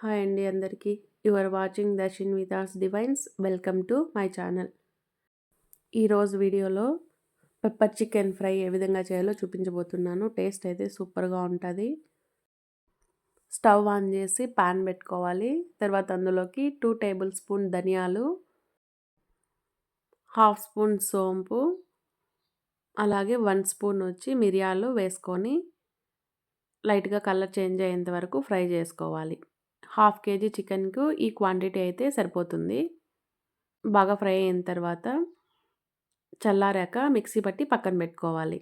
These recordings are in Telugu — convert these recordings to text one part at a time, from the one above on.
హాయ్ అండి అందరికీ. You are watching Darshan వితాస్ divines. Welcome to my channel. ఈరోజు వీడియోలో పెప్పర్ చికెన్ ఫ్రై ఏ విధంగా చేయాలో చూపించబోతున్నాను. టేస్ట్ అయితే సూపర్గా ఉంటుంది. స్టవ్ ఆన్ చేసి పాన్ పెట్టుకోవాలి. తర్వాత అందులోకి టూ టేబుల్ స్పూన్ ధనియాలు హాఫ్ స్పూన్ సోంపు అలాగే వన్ స్పూన్ వచ్చి మిరియాలు వేసుకొని లైట్గా కలర్ చేంజ్ అయ్యేంత వరకు ఫ్రై చేసుకోవాలి. హాఫ్ కేజీ చికెన్కు ఈ క్వాంటిటీ అయితే సరిపోతుంది. బాగా ఫ్రై అయిన తర్వాత చల్లారాక మిక్సీ పట్టి పక్కన పెట్టుకోవాలి.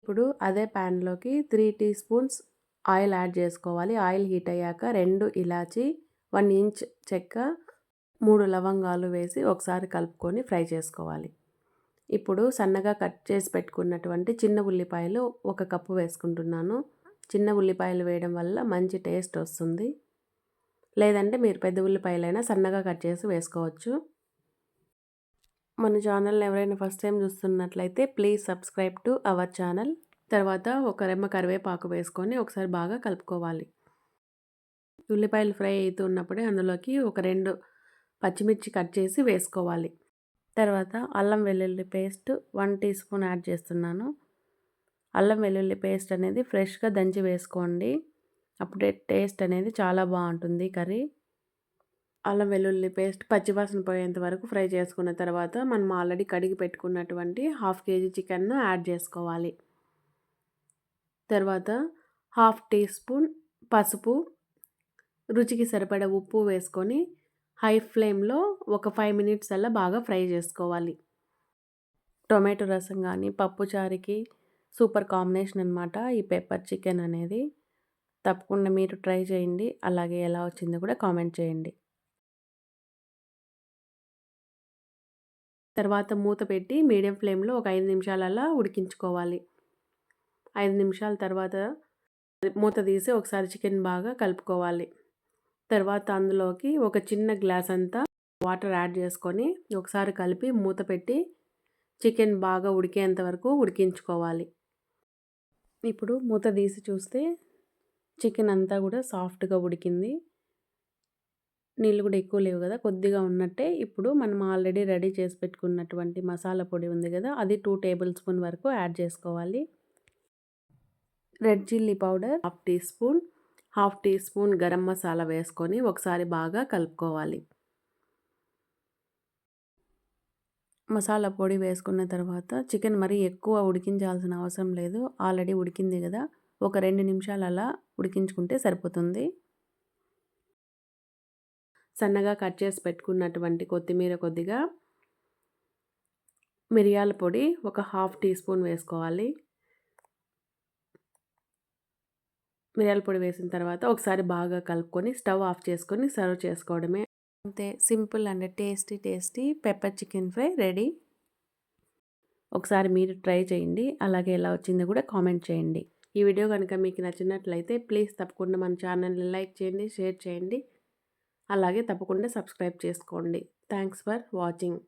ఇప్పుడు అదే ప్యాన్లోకి three tea spoons oil add చేసుకోవాలి. ఆయిల్ హీట్ అయ్యాక రెండు ఇలాచి వన్ ఇంచ్ చెక్క మూడు లవంగాలు వేసి ఒకసారి కలుపుకొని ఫ్రై చేసుకోవాలి. ఇప్పుడు సన్నగా కట్ చేసి పెట్టుకున్నటువంటి చిన్న ఉల్లిపాయలు ఒక కప్పు వేసుకుంటున్నాను. చిన్న ఉల్లిపాయలు వేయడం వల్ల మంచి టేస్ట్ వస్తుంది. లేదంటే మీరు పెద్ద ఉల్లిపాయలైనా సన్నగా కట్ చేసి వేసుకోవచ్చు. మన ఛానల్ని ఎవరైనా ఫస్ట్ టైం చూస్తున్నట్లయితే please subscribe to our channel. తర్వాత ఒక రెమ్మ కరివేపాకు వేసుకొని ఒకసారి బాగా కలుపుకోవాలి. ఉల్లిపాయలు ఫ్రై అవుతున్నప్పుడే అందులోకి ఒక రెండు పచ్చిమిర్చి కట్ చేసి వేసుకోవాలి. తర్వాత అల్లం వెల్లుల్లి paste one tea spoon add చేస్తున్నాను. అల్లం వెల్లుల్లి పేస్ట్ అనేది ఫ్రెష్గా దంచి వేసుకోండి. అప్పుడే టేస్ట్ అనేది చాలా బాగుంటుంది కర్రీ. అల్లం వెల్లుల్లి పేస్ట్ పచ్చివాసన పోయేంత వరకు ఫ్రై చేసుకున్న తర్వాత మనం ఆల్రెడీ కడిగి పెట్టుకున్నటువంటి హాఫ్ కేజీ చికెన్ను యాడ్ చేసుకోవాలి. తర్వాత హాఫ్ టీ స్పూన్ పసుపు రుచికి సరిపడ ఉప్పు వేసుకొని హై ఫ్లేమ్లో ఒక ఫైవ్ మినిట్స్ అలా బాగా ఫ్రై చేసుకోవాలి. టొమాటో రసం కానీ పప్పుచారుకి సూపర్ కాంబినేషన్ అనమాట ఈ పెప్పర్ చికెన్ అనేది. తప్పకుండా మీరు ట్రై చేయండి. అలాగే ఎలా వచ్చిందో కూడా కామెంట్ చేయండి. తర్వాత మూత పెట్టి మీడియం ఫ్లేమ్లో ఒక ఐదు నిమిషాలలా ఉడికించుకోవాలి. ఐదు నిమిషాల తర్వాత మూత తీసి ఒకసారి చికెన్ బాగా కలుపుకోవాలి. తర్వాత అందులోకి ఒక చిన్న గ్లాస్ అంతా వాటర్ యాడ్ చేసుకొని ఒకసారి కలిపి మూత పెట్టి చికెన్ బాగా ఉడికేంత వరకు ఉడికించుకోవాలి. ఇప్పుడు మూత తీసి చూస్తే చికెన్ అంతా కూడా సాఫ్ట్గా ఉడికింది. నీళ్ళు కూడా ఎక్కువ లేవు కదా కొద్దిగా ఉన్నట్టే ఇప్పుడు మనం ఆల్రెడీ రెడీ చేసి పెట్టుకున్నటువంటి మసాలా పొడి ఉంది కదా అది టూ టేబుల్ స్పూన్ వరకు యాడ్ చేసుకోవాలి. Red chilli powder half tea spoon half tea spoon garam masala వేసుకొని ఒకసారి బాగా కలుపుకోవాలి. మసాలా పొడి వేసుకున్న తర్వాత చికెన్ మరీ ఎక్కువ ఉడికించాల్సిన అవసరం లేదు. ఆల్రెడీ ఉడికింది కదా. ఒక రెండు నిమిషాలు అలా ఉడికించుకుంటే సరిపోతుంది. సన్నగా కట్ చేసి పెట్టుకున్నటువంటి కొత్తిమీర కొద్దిగా మిరియాల పొడి ఒక హాఫ్ టీ స్పూన్ వేసుకోవాలి. మిరియాల పొడి వేసిన తర్వాత ఒకసారి బాగా కలుపుకొని స్టవ్ ఆఫ్ చేసుకొని సర్వ్ చేసుకోవడమే. అంతే. Simple and. Tasty tasty pepper chicken fry ready. ఒకసారి మీరు ట్రై చేయండి. అలాగే ఎలా వచ్చిందో కూడా కామెంట్ చేయండి. ఈ వీడియో కనుక మీకు నచ్చినట్లయితే ప్లీజ్ తప్పకుండా మన ఛానల్ని లైక్ చేయండి షేర్ చేయండి. అలాగే తప్పకుండా సబ్స్క్రైబ్ చేసుకోండి. Thanks for watching.